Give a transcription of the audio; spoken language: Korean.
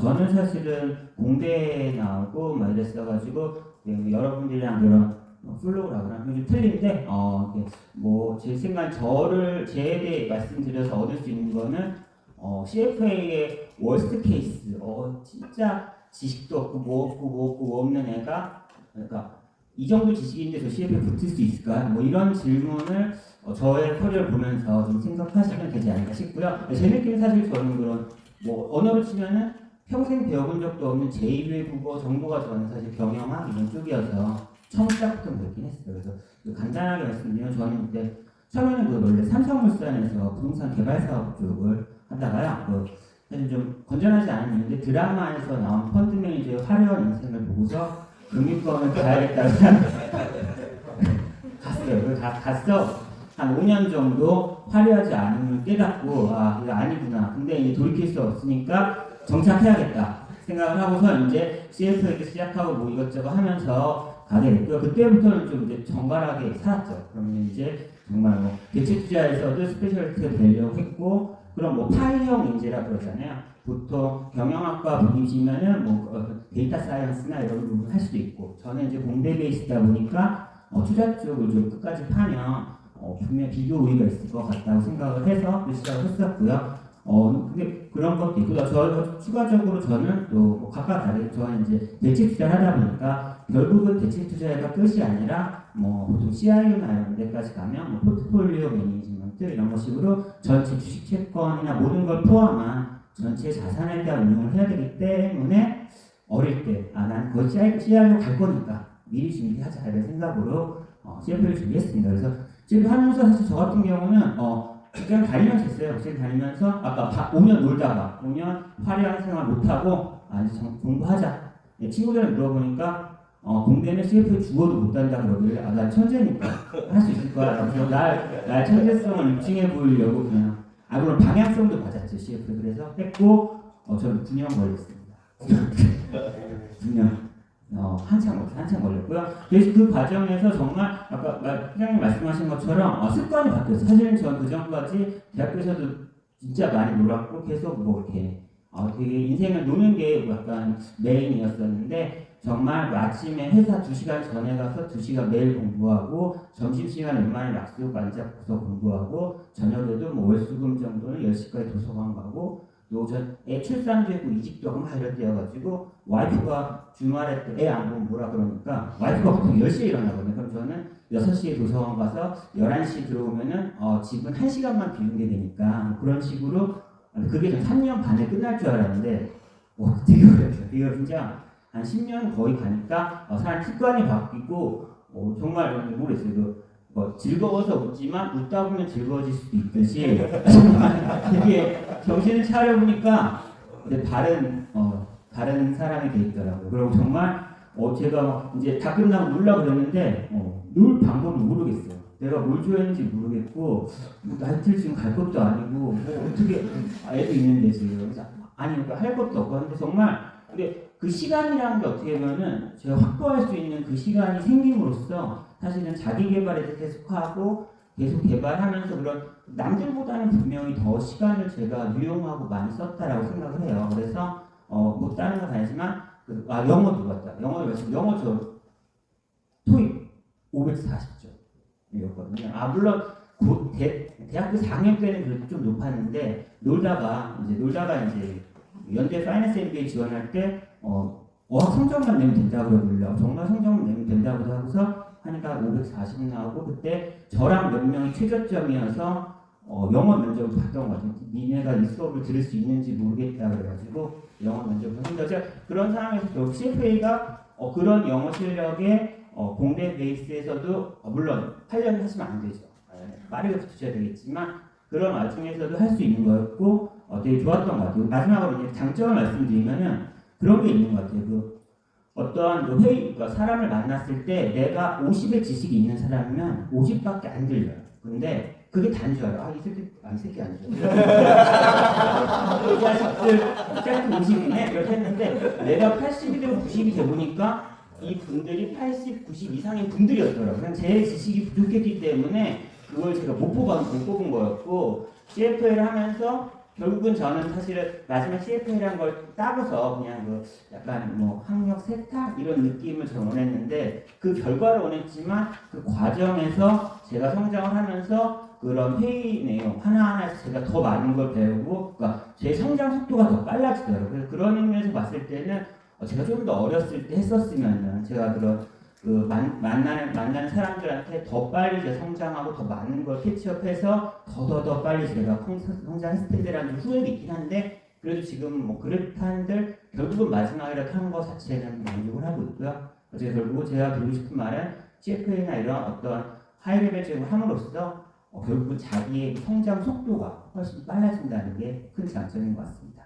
저는 사실은 공대에 나오고 막 이랬어가지고 네, 여러분들이랑 그런 어, 플로우라 그러나 좀 틀린데 어, 뭐제 생각 저를 제에 대해 말씀드려서 얻을 수 있는 거는 어, CFA의 월스트 케이스 어, 진짜 지식도 없고 뭐 없고 뭐 없고 뭐 없는 애가 그러니까 이 정도 지식인데 저 CFA에 붙을 수 있을까? 뭐 이런 질문을 어, 저의 커리어를 보면서 좀 생각하시면 되지 않을까 싶고요. 제 느낌은 사실 저는 그런 뭐 언어를 치면은 평생 배워본 적도 없는 제2외 국어 정보가 저는 사실 경영학 이런 쪽이어서 처음부터 그렇긴 했어요. 그래서 그 간단하게 말씀드리면 저는 그때 처음에는 그 원래 삼성물산에서 부동산 개발 사업 쪽을 하다가요. 그 사실 좀 건전하지 않은 이유인데 드라마에서 나온 펀드 매니저의 화려한 인생을 보고서 금융권을 가야겠다고 갔어요. 그 가, 갔어. 한 5년 정도 화려하지 않음을 깨닫고 아 이거 아니구나. 근데 이제 돌이킬 수 없으니까 정착해야겠다 생각을 하고서 이제 CF에게 시작하고 뭐 이것저것 하면서 가게 됐고요. 그때부터는 좀 이제 정갈하게 살았죠. 그러면 이제 정말 뭐 대체 투자에서도 스페셜리스트가 되려고 했고 그럼 뭐 파이형 인재라 그러잖아요. 보통 경영학과 분이시면은 뭐 어, 데이터 사이언스나 이런 부분 할 수도 있고 저는 이제 공대 베이스다 보니까 어, 투자 쪽을 좀 끝까지 파면 어, 분명 비교 우위가 있을 것 같다고 생각을 해서 그 시작을 했었고요. 어, 근데 그런 것도 있고, 저, 저 추가적으로 저는 또 뭐 각각 다르게 저는 이제 대체 투자를 하다 보니까 결국은 대체 투자가 끝이 아니라 뭐 보통 CIO나 이런 데까지 가면 뭐 포트폴리오 매니지먼트 이런 것식으로 전체 주식 채권이나 모든 걸 포함한 전체 자산에 대한 운용을 해야 되기 때문에 어릴 때, 아, 난 거기 CIO 갈 거니까 미리 준비하자 이런 생각으로 어, CF를 준비했습니다. 그래서 지금 하면서 사실 저 같은 경우는 어, 직장 다니면서 했어요. 직장 다니면서 아까 바, 5년 놀다가 5년 화려한 생활 못하고 아 이제 정- 공부하자. 네, 친구들한테 물어보니까 어, 공대는 CF에 죽어도 못 단다 그러길래 아, 난 천재니까 할 수 있을 거야. 그래서 날, 날 천재성을 입증해 보려고 그냥 아 물론 방향성도 맞았죠 CF 그래서 했고 어, 저는 9년 걸렸습니다. 9년. 어, 한참 걸렸어요. 한참 걸렸고요. 그래서 그 과정에서 정말 아까 마- 회장님 말씀하신 것처럼 어, 습관이 바뀌었어요. 사실은 전 그 전까지 대학교에서도 진짜 많이 놀았고 계속 뭐 이렇게 어, 되게 인생을 노는 게 약간 메인이었었는데 정말 아침에 회사 2시간 전에 가서 2시간 매일 공부하고 점심시간에 웬만하면 약속 안 잡고서 공부하고 저녁에도 뭐 월수금 정도는 10시까지 도서관 가고 또저애 출산도 했고 이직도 이럴 때여가지고 와이프가 주말에 애 안 보면 뭐라 그러니까 와이프가 보통 10시에 일어나거든요. 그럼 저는 6시에 도서관 가서 11시 들어오면은 어, 집은 1시간만 비우게 되니까 뭐 그런 식으로 그게 좀 3년 반에 끝날 줄 알았는데 와 되게 어렵죠. 되게 진짜 한 10년 거의 가니까 어, 사람 습관이 바뀌고 어, 정말 모르겠어요. 그, 뭐 즐거워서 웃지만 웃다 보면 즐거워질 수도 있듯이 정말 되게 정신을 차려보니까 다른 어, 다른 사람이 돼 있더라고요. 그리고 정말 어, 제가 막 이제 다 끝나고 놀라 그랬는데 어, 놀 방법을 모르겠어요. 내가 뭘 좋아했는지 모르겠고 뭐 나이틀 지금 갈 것도 아니고 뭐 어떻게 아, 애도 있는데 지금 아니 그러니까 할 것도 없고 근데 정말 근데 그 시간이라는 게 어떻게 보면은 제가 확보할 수 있는 그 시간이 생김으로써 사실은 자기 개발에도 계속하고 계속 개발하면서 그런 남들보다는 분명히 더 시간을 제가 유용하고 많이 썼다라고 생각을 해요. 그래서 어뭐 다른 건 아니지만 그, 아 영어도 맞다. 영어 말씀 영어 저 토익 540점 이었거든요. 아 물론 고, 대, 대학교 4학년 때는 그래도 좀 높았는데 놀다가 이제 놀다가 이제 연대 파이낸스 MBA 지원할 때 어, 어학 성적만 내면 된다고 그러길래 정말 성적만 내면 된다고 하고서 하니까 540 나오고 그때 저랑 몇 명이 최저점이어서 어, 영어 면접을 봤던 것 같아요. 니네가 이 수업을 들을 수 있는지 모르겠다 그래가지고 영어 면접을 한 거죠. 그런 상황에서 결국 CFA가 어, 그런 영어 실력에 어, 공대 베이스에서도 어, 물론 8년 하시면 안 되죠. 예, 빠르게 붙으셔야 되겠지만 그런 와중에서도 할 수 있는 거였고 어, 되게 좋았던 것 같아요. 마지막으로 이제 장점을 말씀드리면은 그런 게 있는 것 같아요. 그 어떠한 그 회의, 그러니까 사람을 만났을 때 내가 50의 지식이 있는 사람이면 50밖에 안 들려요. 근데 그게 단줄 알아. 아, 이 새끼, 아, 이 새끼 아니죠. 이 자식들, 이 자식 50이네? 이렇게 했는데 내가 80이 되고 90이 돼 보니까 이 분들이 80, 90 이상인 분들이었더라고요. 제 지식이 부족했기 때문에 그걸 제가 못 뽑아 못 뽑은 거였고 CFA를 하면서 결국은 저는 사실은 마지막 CFA라는 걸 따고서 그냥 그 약간 뭐 학력 세탁 이런 느낌을 저는 원했는데 그 결과를 원했지만 그 과정에서 제가 성장을 하면서 그런 회의 내용 하나하나에서 제가 더 많은 걸 배우고 그러니까 제 성장 속도가 더 빨라지더라고요. 그래서 그런 의미에서 봤을 때는 어, 제가 좀 더 어렸을 때 했었으면은 제가 그런 그 만, 만나는 만나는 사람들한테 더 빨리 이제 성장하고 더 많은 걸 캐치업해서 더더더 빨리 제가 성- 성장했을 텐데라는 후회가 있긴 한데 그래도 지금 뭐 그렇다는들 결국은 마지막이라도 하는 것 자체는 만족을 하고 있고요. 어제 결국 제가 드리고 싶은 말은 CFA나 이런 어떤 하이레벨적으로 함으로써 어, 결국은 자기의 성장 속도가 훨씬 빨라진다는 게 큰 장점인 것 같습니다.